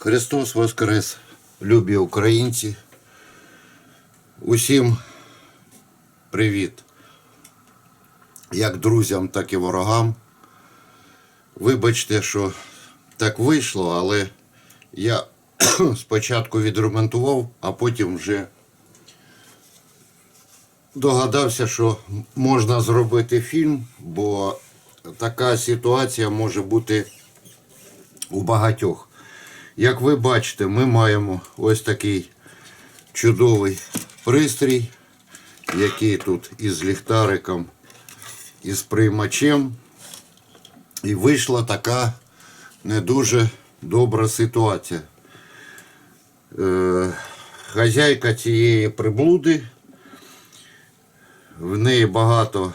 Христос Воскрес, любі українці. Усім привіт. Як друзям, так і ворогам. Вибачте, що так вийшло, але я спочатку відремонтував, а потім вже догадався, що можна зробити фільм, бо така ситуація може бути у багатьох. Як ви бачите, ми маємо ось такий чудовий пристрій, який тут із ліхтариком, із приймачем. І вийшла така не дуже добра ситуація. Е, хазяйка цієї приблуди, в неї багато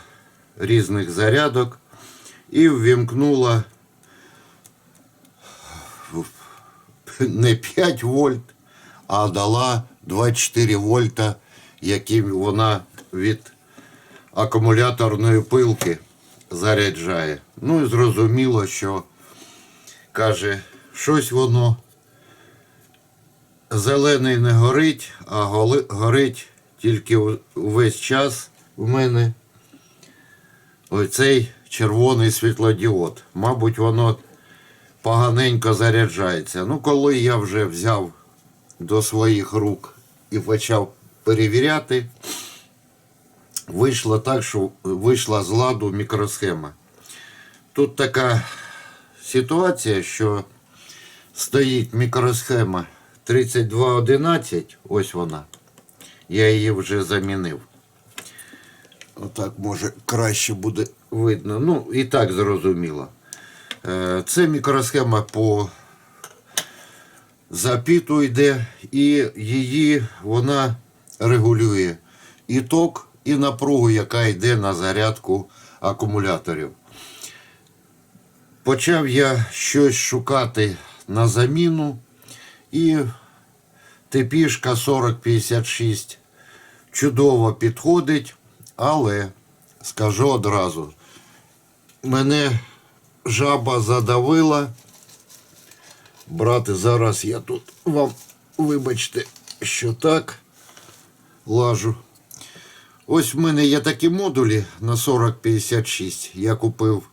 різних зарядок і ввімкнула не 5 вольт, а дала 24 вольта, які вона від акумуляторної пилки заряджає. Ну і зрозуміло, що каже, щось воно зелений не горить, а горить тільки увесь час у мене оцей червоний світлодіод. Мабуть, воно поганенько заряджається. Ну, коли я вже взяв до своїх рук і почав перевіряти, вийшло так, що вийшла з ладу мікросхема. Тут така ситуація, що стоїть мікросхема 3211, ось вона. Я її вже замінив. Отак може краще буде видно. Ну, і так зрозуміло. Е, Це мікросхема по запіту йде, і її вона регулює і ток, і напругу, яка йде на зарядку акумуляторів. Почав я щось шукати на заміну, і типішка 4056 чудово підходить, але скажу одразу, мене жаба задавила. Брати, зараз я тут вам, вибачте, що так лажу. Ось в мене є такі модулі на 4056. Я купив,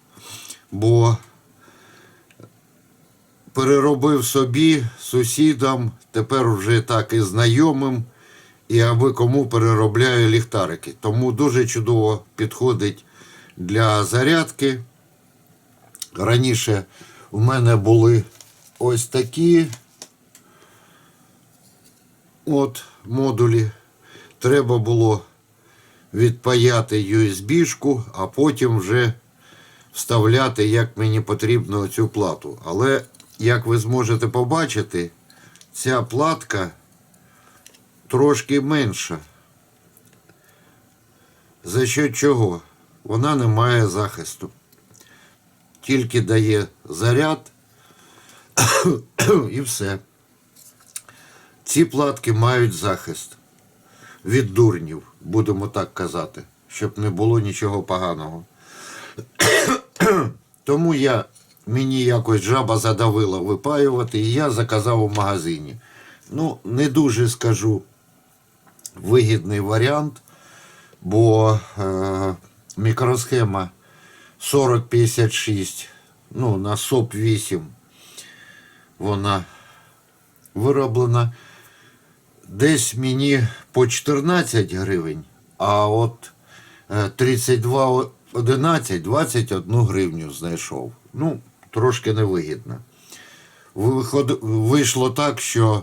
бо переробив собі сусідам, тепер вже так і знайомим, і аби кому переробляю ліхтарики. Тому дуже чудово підходить для зарядки. Раніше у мене були ось такі от модулі. Треба було відпаяти USB-шку, а потім вже вставляти, як мені потрібно цю плату. Але, як ви зможете побачити, ця платка трошки менша. За що чого? Вона не має захисту тільки дає заряд і все. Ці платки мають захист від дурнів, будемо так казати, щоб не було нічого поганого. Тому я, мені якось жаба задавила випаювати, і я заказав у магазині. Ну, не дуже скажу вигідний варіант, бо е, мікросхема 4056, ну, на СОП 8 вона вироблена. Десь мені по 14 гривень, а от е, 3211 21 гривню знайшов. Ну, трошки невигідно. Вийшло так, що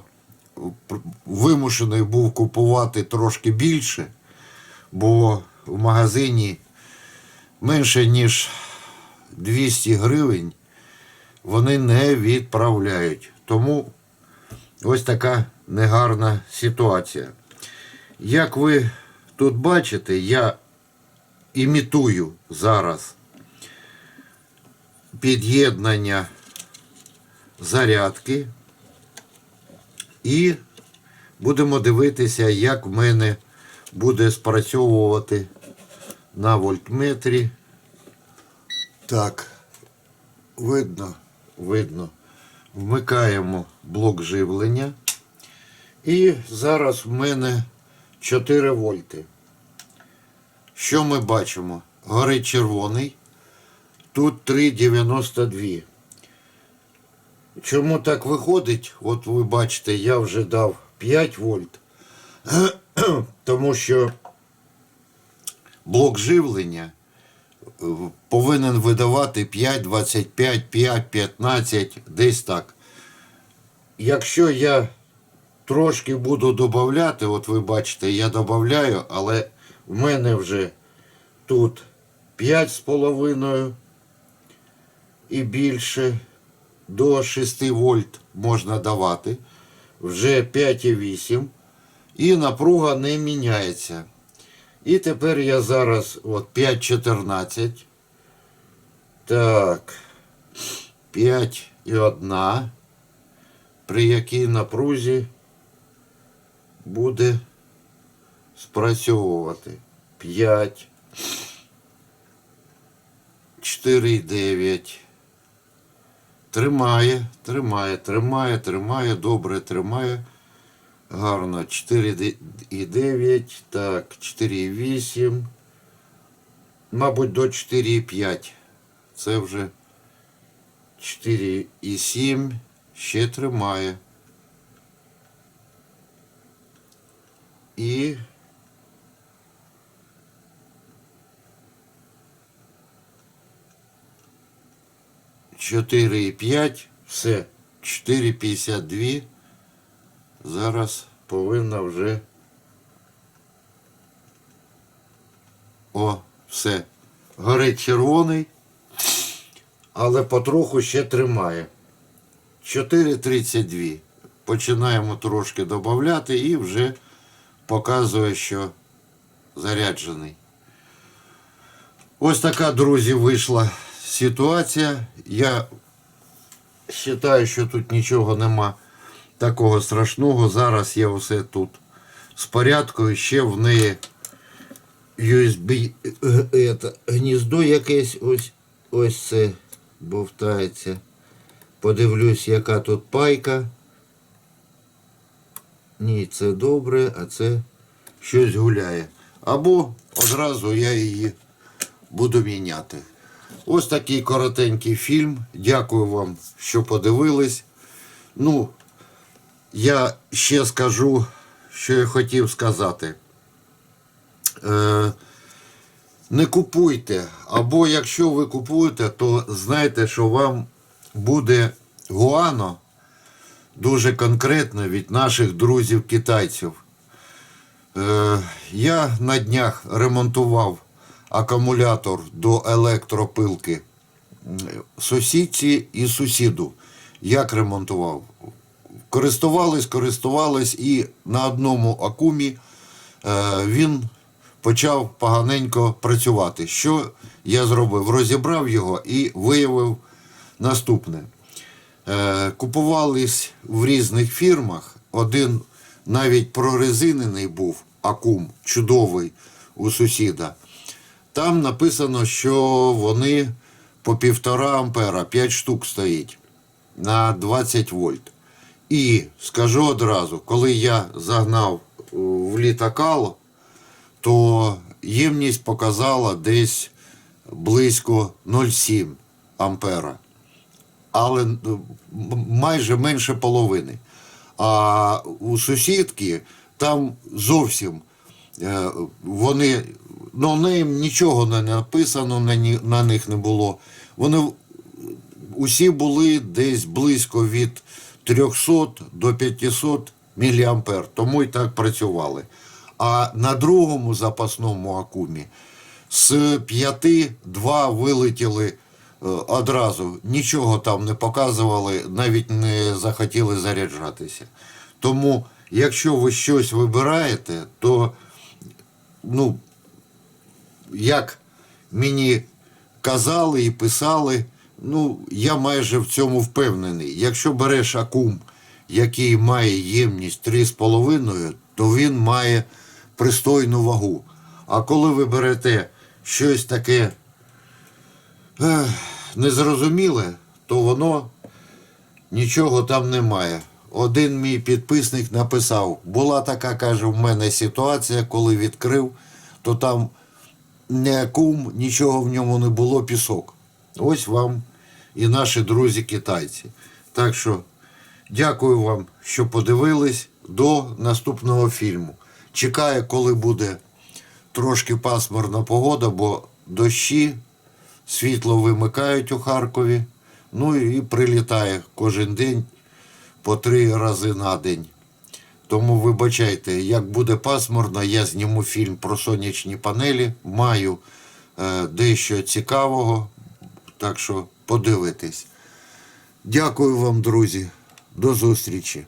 вимушений був купувати трошки більше, бо в магазині менше ніж 200 гривень вони не відправляють. Тому ось така негарна ситуація. Як ви тут бачите, я імітую зараз під'єднання зарядки і будемо дивитися, як в мене буде спрацьовувати на вольтметрі. Так, видно, видно. Вмикаємо блок живлення. І зараз в мене 4 вольти. Що ми бачимо? Горить червоний. Тут 3,92. Чому так виходить? От ви бачите, я вже дав 5 вольт. Тому що блок живлення е, повинен видавати 5, 25, 5, 15, десь так. Якщо я трошки буду додати, от ви бачите, я додаю, але в мене вже тут 5,5 і більше до 6 вольт можна давати. Вже 5,8 і напруга не міняється. І тепер я зараз от 5,14. Так. 5 і 1. При якій напрузі буде спрацьовувати 5, 4,9. Тримає, тримає, тримає, тримає, добре тримає. Гарно. 4,9. Так, 4,8. Мабуть, до 4,5. Це вже 4,7. Ще тримає. І чотири і п'ять, все, 4,52. Зараз повинна вже. О, все. Горить червоний, але потроху ще тримає. 4,32. Починаємо трошки додати і вже показує, що заряджений. Ось така, друзі, вийшла ситуація. Я вважаю, що тут нічого нема такого страшного. Зараз є все тут з порядкою. Ще в неї USB е, это, гніздо якесь ось ось це бовтається. Подивлюсь, яка тут пайка. Ні, це добре, а це щось гуляє. Або одразу я її буду міняти. Ось такий коротенький фільм. Дякую вам, що подивились. Ну, я ще скажу, що я хотів сказати. Е, не купуйте. Або якщо ви купуєте, то знайте, що вам буде гуано дуже конкретно від наших друзів-китайців. Е, я на днях ремонтував акумулятор до електропилки сусідці і сусіду. Як ремонтував? Користувались, користувались, і на одному акумі е, він почав поганенько працювати. Що я зробив? Розібрав його і виявив наступне. Е, Купувались в різних фірмах. Один навіть прорезинений був акум, чудовий у сусіда. Там написано, що вони по півтора ампера, 5 штук стоїть на 20 вольт. І скажу одразу, коли я загнав е, в літакал, то ємність показала десь близько 0,7 ампера. Але майже менше половини. А у сусідки там зовсім е, вони, ну, ним нічого не написано, на, них не було. Вони усі були десь близько від 300 до 500 мА, тому і так працювали. А на другому запасному акумі з п'яти два вилетіли е, одразу. Нічого там не показували, навіть не захотіли заряджатися. Тому, якщо ви щось вибираєте, то ну, як мені казали і писали, ну, я майже в цьому впевнений. Якщо береш акум, який має ємність 3,5, то він має пристойну вагу. А коли ви берете щось таке ех, незрозуміле, то воно нічого там немає. Один мій підписник написав, була така, каже, в мене ситуація, коли відкрив, то там не кум, нічого в ньому не було, пісок. Ось вам і наші друзі китайці. Так що дякую вам, що подивились до наступного фільму. Чекаю, коли буде трошки пасмурна погода, бо дощі, світло вимикають у Харкові. Ну і прилітає кожен день по три рази на день. Тому вибачайте, як буде пасмурно, я зніму фільм про сонячні панелі. Маю е, дещо цікавого, так що подивитесь. Дякую вам, друзі. До зустрічі.